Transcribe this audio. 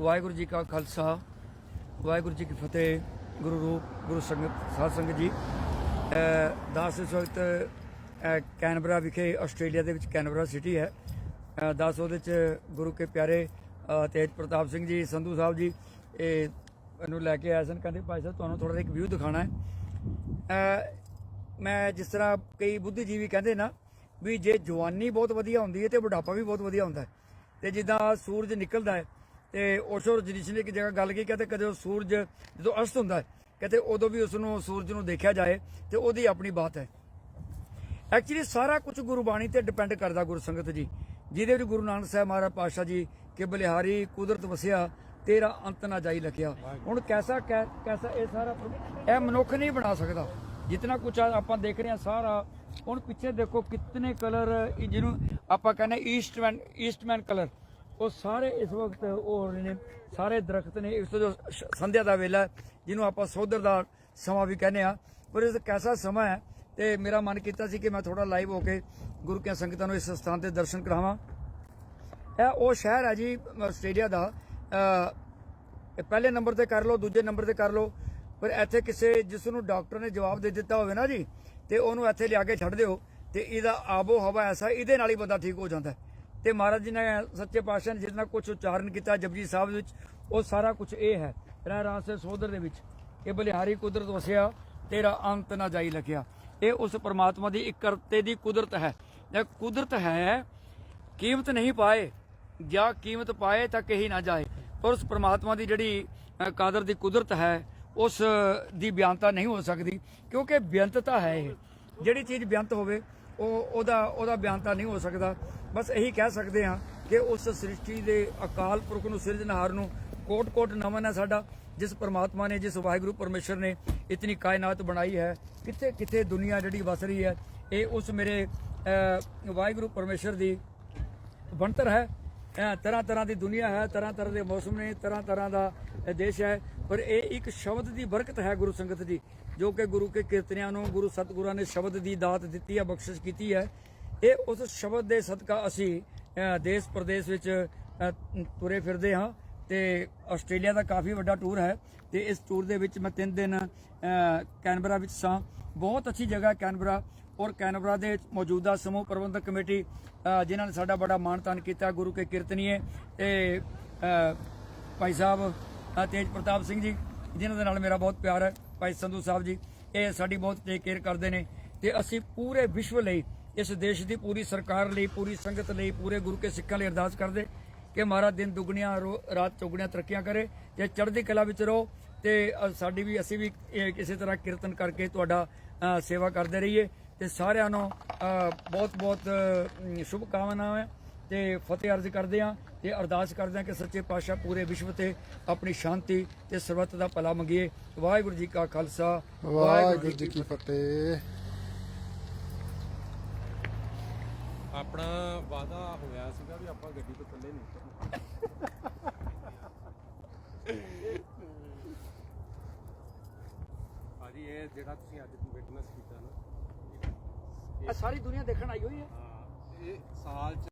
ਵਾਹਿਗੁਰੂ ਜੀ ਕਾ ਖਾਲਸਾ, ਵਾਹਿਗੁਰੂ ਜੀ ਕੀ ਫਤਿਹ, ਗੁਰੂ ਰੂਪ, ਗੁਰੂ ਸੰਗਤ, ਸਾਧ ਸੰਗਤ ਜੀ। ਅਹ ਦਾਸ ਇਸ ਵਕਤ ਕੈਨਬਰਾ ਵਿਖੇ ਆਸਟ੍ਰੇਲੀਆ ਦੇ ਵਿੱਚ ਕੈਨਬਰਾ ਸਿਟੀ ਹੈ। ਅਹ ਦਾਸ ਉਹਦੇ ਚ ਗੁਰੂ ਕੇ ਪਿਆਰੇ ਤੇਜ ਪ੍ਰਤਾਪ ਸਿੰਘ ਜੀ, ਸੰਧੂ ਸਾਹਿਬ ਜੀ, ਇਹ ਇਹਨੂੰ ਲੈ ਕੇ ਆਏ ਸਨ। ਕਹਿੰਦੇ ਭਾਈ ਸਾਹਿਬ, ਤੁਹਾਨੂੰ ਥੋੜਾ ਜਿਹਾ ਇੱਕ ਵਿਊ ਦਿਖਾਣਾ ਹੈ। ਮੈਂ ਜਿਸ ਤਰ੍ਹਾਂ ਕਈ ਬੁੱਧੀਜੀਵੀ ਕਹਿੰਦੇ ਨਾ ਵੀ ਜੇ ਜਵਾਨੀ ਬਹੁਤ ਵਧੀਆ ਹੁੰਦੀ ਹੈ ਤੇ ਬੁਢਾਪਾ ਵੀ ਬਹੁਤ ਵਧੀਆ ਹੁੰਦਾ ਹੈ। ਤੇ ਜਿੱਦਾਂ ਸੂਰਜ ਨਿਕਲਦਾ ਹੈ ਤੇ ਓਸ਼ੋ ਰਜਨੀਸ਼ ਨੇ ਇੱਕ ਜਗ੍ਹਾ ਗੱਲ ਕੀ ਕਹਿੰਦੇ ਕਦੇ ਉਹ ਸੂਰਜ ਜਦੋਂ ਅਸਤ ਹੁੰਦਾ ਕਹਿੰਦੇ ਉਦੋਂ ਵੀ ਉਸ ਨੂੰ ਸੂਰਜ ਨੂੰ ਦੇਖਿਆ ਜਾਏ ਤੇ ਉਹਦੀ ਆਪਣੀ ਬਾਤ ਹੈ। ਐਕਚੁਅਲੀ ਸਾਰਾ ਕੁਝ ਗੁਰਬਾਣੀ ਤੇ ਡਿਪੈਂਡ ਕਰਦਾ ਗੁਰੂ ਸੰਗਤ ਜੀ, ਜਿਹਦੇ ਵਿੱਚ ਗੁਰੂ ਨਾਨਕ ਸਾਹਿਬ ਮਹਾਰਾਜ ਪਾਤਸ਼ਾਹ ਜੀ ਕਿ ਬਲਿਹਾਰੀ ਕੁਦਰਤ ਵਸਿਆ, ਤੇਰਾ ਅੰਤ ਨਾ ਜਾਈ ਲਖਿਆ। ਹੁਣ ਕੈਸਾ ਕੈ- ਕੈਸਾ ਇਹ ਸਾਰਾ ਇਹ ਮਨੁੱਖ ਨਹੀਂ ਬਣਾ ਸਕਦਾ। ਜਿਤਨਾ ਕੁਝ ਆਪਾਂ ਦੇਖ ਰਹੇ ਹਾਂ ਸਾਰਾ, ਹੁਣ ਪਿੱਛੇ ਦੇਖੋ ਕਿਤਨੇ ਕਲਰ ਜਿਹਨੂੰ ਆਪਾਂ ਕਹਿੰਦੇ ਈਸਟਮੈਨ ਈਸਟਮੈਨ ਕਲਰ ਉਹ ਸਾਰੇ ਇਸ ਵਕਤ ਉਹ ਹੋ ਰਹੇ ਨੇ, ਸਾਰੇ ਦਰਖਤ ਨੇ। ਇਸ ਤੋਂ ਸੰਧਿਆ ਦਾ ਵੇਲਾ ਜਿਹਨੂੰ ਆਪਾਂ ਸੋਧਰ ਦਾ ਸਮਾਂ ਵੀ ਕਹਿੰਦੇ ਆ ਪਰ ਇਸ ਕੈਸਾ ਸਮਾਂ ਹੈ ਤੇ ਮੇਰਾ ਮਨ ਕੀਤਾ ਸੀ ਕਿ ਮੈਂ ਥੋੜਾ ਲਾਈਵ ਹੋ ਕੇ ਗੁਰੂ ਕੇ ਸੰਗਤਾਂ ਨੂੰ ਇਸ ਸਥਾਨ ਤੇ ਦਰਸ਼ਨ ਕਰਾਵਾਂ। ਇਹ ਉਹ ਸ਼ਹਿਰ ਹੈ ਜੀ ਆਸਟ੍ਰੇਲੀਆ ਦਾ। ਪਹਿਲੇ ਨੰਬਰ ਤੇ ਕਰ ਲਓ, ਦੂਜੇ ਨੰਬਰ ਤੇ ਕਰ ਲਓ। ਪਰ ਇੱਥੇ ਕਿਸੇ ਜਿਸ ਨੂੰ ਡਾਕਟਰ ਨੇ ਜਵਾਬ ਦੇ ਦਿੱਤਾ ਹੋਵੇ ਨਾ ਜੀ, ਤੇ ਉਹਨੂੰ ਇੱਥੇ ਲਿਆ ਕੇ ਛੱਡ ਦਿਓ। ਤੇ ਇਹਦਾ ਆਬੋ ਹਵਾ ਐਸਾ, ਇਹਦੇ ਨਾਲ ਹੀ ਬੰਦਾ ਠੀਕ ਹੋ ਜਾਂਦਾ ਹੈ। ਤੇ ਮਹਾਰਾਜ ਜੀ ਨੇ ਸੱਚੇ ਪਾਤਸ਼ਾਹ ਨੇ ਜਿੰਨਾ ਕੁਝ ਉਚਾਰਨ ਕੀਤਾ, ਜਪਜੀ ਸਾਹਿਬ ਵਿੱਚ, ਉਹ ਸਾਰਾ ਕੁਝ ਇਹ ਹੈ। ਰਹਿ ਰਾਸ ਸੇ ਸੋਦਰ ਦੇ ਵਿੱਚ। ਇਹ ਬਲਿਹਾਰੀ ਕੁਦਰਤ ਵਸਿਆ, ਤੇਰਾ ਅੰਤ ਨਾ ਜਾਈ ਲਖਿਆ। ਇਹ ਉਸ ਪਰਮਾਤਮਾ ਦੀ ਇੱਕ ਕਰਤੇ ਦੀ ਕੁਦਰਤ ਹੈ। ਇਹ ਕੁਦਰਤ ਹੈ, ਕੀਮਤ ਨਹੀਂ ਪਾਏ, ਜਾਂ ਕੀਮਤ ਪਾਏ ਤਾਂ ਕਹੀ ਨਾ ਜਾਏ। ਪਰ ਉਸ ਪਰਮਾਤਮਾ ਦੀ ਜਿਹੜੀ ਕਾਦਰ ਦੀ ਕੁਦਰਤ ਹੈ, ਉਸ ਦੀ ਬਿਆਨਤਾ ਨਹੀਂ ਹੋ ਸਕਦੀ, ਕਿਉਂਕਿ ਬੇਅੰਤਤਾ ਹੈ ਇਹ। ਜਿਹੜੀ ਚੀਜ਼ ਬੇਅੰਤ ਹੋਵੇ, ਉਹ, ਉਹਦਾ ਉਹਦਾ ਬਿਆਨਤਾ ਨਹੀਂ ਹੋ ਸਕਦਾ। ਬਸ ਇਹੀ ਕਹਿ ਸਕਦੇ ਹਾਂ ਕਿ ਉਸ ਸ੍ਰਿਸ਼ਟੀ ਦੇ ਅਕਾਲ ਪੁਰਖ ਨੂੰ, ਸਿਰਜਣਹਾਰ ਨੂੰ ਕੋਟ-ਕੋਟ ਨਮਨ ਹੈ ਸਾਡਾ, ਜਿਸ ਪਰਮਾਤਮਾ ਨੇ, ਜਿਸ ਵਾਹਿਗੁਰੂ ਪਰਮੇਸ਼ਰ ਨੇ ਇਤਨੀ ਕਾਇਨਾਤ ਬਣਾਈ ਹੈ। ਕਿੱਥੇ ਕਿੱਥੇ ਦੁਨੀਆ ਜਿਹੜੀ ਵਸ ਰਹੀ ਹੈ, ਇਹ ਉਸ ਮੇਰੇ ਵਾਹਿਗੁਰੂ ਪਰਮੇਸ਼ਰ ਦੀ ਬਣਤਰ ਹੈ। ਤਰ੍ਹਾਂ ਤਰ੍ਹਾਂ ਦੀ ਦੁਨੀਆ ਹੈ ਤਰ੍ਹਾਂ ਤਰ੍ਹਾਂ ਦੇ ਮੌਸਮ ਨੇ ਤਰ੍ਹਾਂ ਤਰ੍ਹਾਂ ਦਾ ਦੇਸ਼ ਹੈ। ਪਰ ਇਹ ਇੱਕ ਸ਼ਬਦ ਦੀ ਬਰਕਤ ਹੈ ਗੁਰੂ ਸੰਗਤ ਦੀ, ਜੋ ਕਿ ਗੁਰੂ ਕੇ ਕੀਰਤਨਿਆਂ ਨੂੰ, ਗੁਰੂ ਸਤਿਗੁਰਾਂ ਨੇ ਸ਼ਬਦ ਦੀ ਦਾਤ ਦਿੱਤੀ ਹੈ, ਬਖਸ਼ਿਸ਼ ਕੀਤੀ ਹੈ। ਇਹ ਉਸ ਸ਼ਬਦ ਦੇ ਸਦਕਾ ਅਸੀਂ ਦੇਸ਼ ਪ੍ਰਦੇਸ਼ ਵਿੱਚ ਤੁਰੇ ਫਿਰਦੇ ਹਾਂ ਤੇ ਆਸਟ੍ਰੇਲੀਆ ਦਾ ਕਾਫੀ ਵੱਡਾ ਟੂਰ ਹੈ ਤੇ ਇਸ ਟੂਰ ਦੇ ਵਿੱਚ ਮੈਂ 3 ਦਿਨ ਕੈਨਬਰਾ ਵਿੱਚ ਸਾਂ। ਬਹੁਤ ਅੱਛੀ ਜਗ੍ਹਾ ਕੈਨਬਰਾ ਔਰ ਕੈਨਬਰਾ ਦੇ ਮੌਜੂਦਾ ਸਮੂਹ ਪ੍ਰਬੰਧਕ ਕਮੇਟੀ ਜਿਨ੍ਹਾਂ ਨੇ ਸਾਡਾ ਬੜਾ ਮਾਣ ਤਾਨ ਕੀਤਾ, ਗੁਰੂ ਕੇ ਕੀਰਤਨੀਏ ਤੇ ਭਾਈ ਸਾਹਿਬ ਤੇਜ ਪ੍ਰਤਾਪ ਸਿੰਘ ਜੀ, ਜਿਨ੍ਹਾਂ ਦੇ ਨਾਲ ਮੇਰਾ ਬਹੁਤ ਪਿਆਰ ਹੈ, ਭਾਈ ਸੰਧੂ ਸਾਹਿਬ ਜੀ। ਇਹ ਸਾਡੀ ਬਹੁਤ ਟੇਕ ਕੇਅਰ ਕਰਦੇ ਨੇ ਤੇ ਅਸੀਂ ਪੂਰੇ ਵਿਸ਼ਵ ਲਈ ਇਸ ਦੇਸ਼ ਦੀ ਪੂਰੀ ਸਰਕਾਰ ਲਈ, ਪੂਰੀ ਸੰਗਤ ਲਈ, ਪੂਰੇ ਗੁਰੂ ਕੇ ਸਿੱਖਾਂ ਲਈ ਅਰਦਾਸ ਕਰਦੇ ਕਿ ਮਹਾਰਾਜ ਦਿਨ ਦੁਗਣੀਆਂ, ਰੋ- ਰਾਤ ਚੌਗਣੀਆਂ ਤਰੱਕੀਆਂ ਕਰੇ ਤੇ ਚੜ੍ਹਦੀ ਕਲਾ ਵਿੱਚ ਰਹੋ ਤੇ ਸਾਡੀ ਵੀ, ਅਸੀਂ ਵੀ, ਇਹ ਕਿਸੇ ਤਰ੍ਹਾਂ ਕੀਰਤਨ ਕਰਕੇ ਤੁਹਾਡਾ ਸੇਵਾ ਕਰਦੇ ਰਹੀਏ ਤੇ ਸਾਰਿਆਂ ਨੂੰ ਬਹੁਤ ਬਹੁਤ ਸ਼ੁਭ ਕਾਮਨਾਵਾਂ ਤੇ ਫਤਿਹ ਅਰਜ਼ ਕਰਦੇ ਹਾਂ ਤੇ ਅਰਦਾਸ ਕਰਦੇ ਹਾਂ ਕਿ ਸੱਚੇ ਪਾਤਸ਼ਾਹ ਪੂਰੇ ਵਿਸ਼ਵ ਤੇ ਆਪਣੀ ਸ਼ਾਂਤੀ ਤੇ ਸਰਬੱਤ ਦਾ ਭਲਾ ਮੰਗੀਏ। ਵਾਹਿਗੁਰੂ ਜੀ ਕਾ ਖਾਲਸਾ, ਵਾਹਿਗੁਰੂ ਜੀ ਕੀ ਫਤਿਹ। ਆਪਣਾ ਵਾਦਾ ਹੋਇਆ ਸੀਗਾ ਵੀ ਆਪਾਂ ਗੱਡੀ ਤੋਂ ਥੱਲੇ ਨਹੀਂ ਉਤਰਨਾ। ਭਾਜੀ ਇਹ ਜਿਹੜਾ ਤੁਸੀਂ ਅੱਜ ਵਿਟਨੈਸ ਕੀਤਾ ਨਾ ਸਾਰੀ ਦੁਨੀਆ ਦੇਖਣ ਆਈ ਹੋਈ ਹੈ। ਹਾਂ, ਇਹ ਸਾਲ ਚ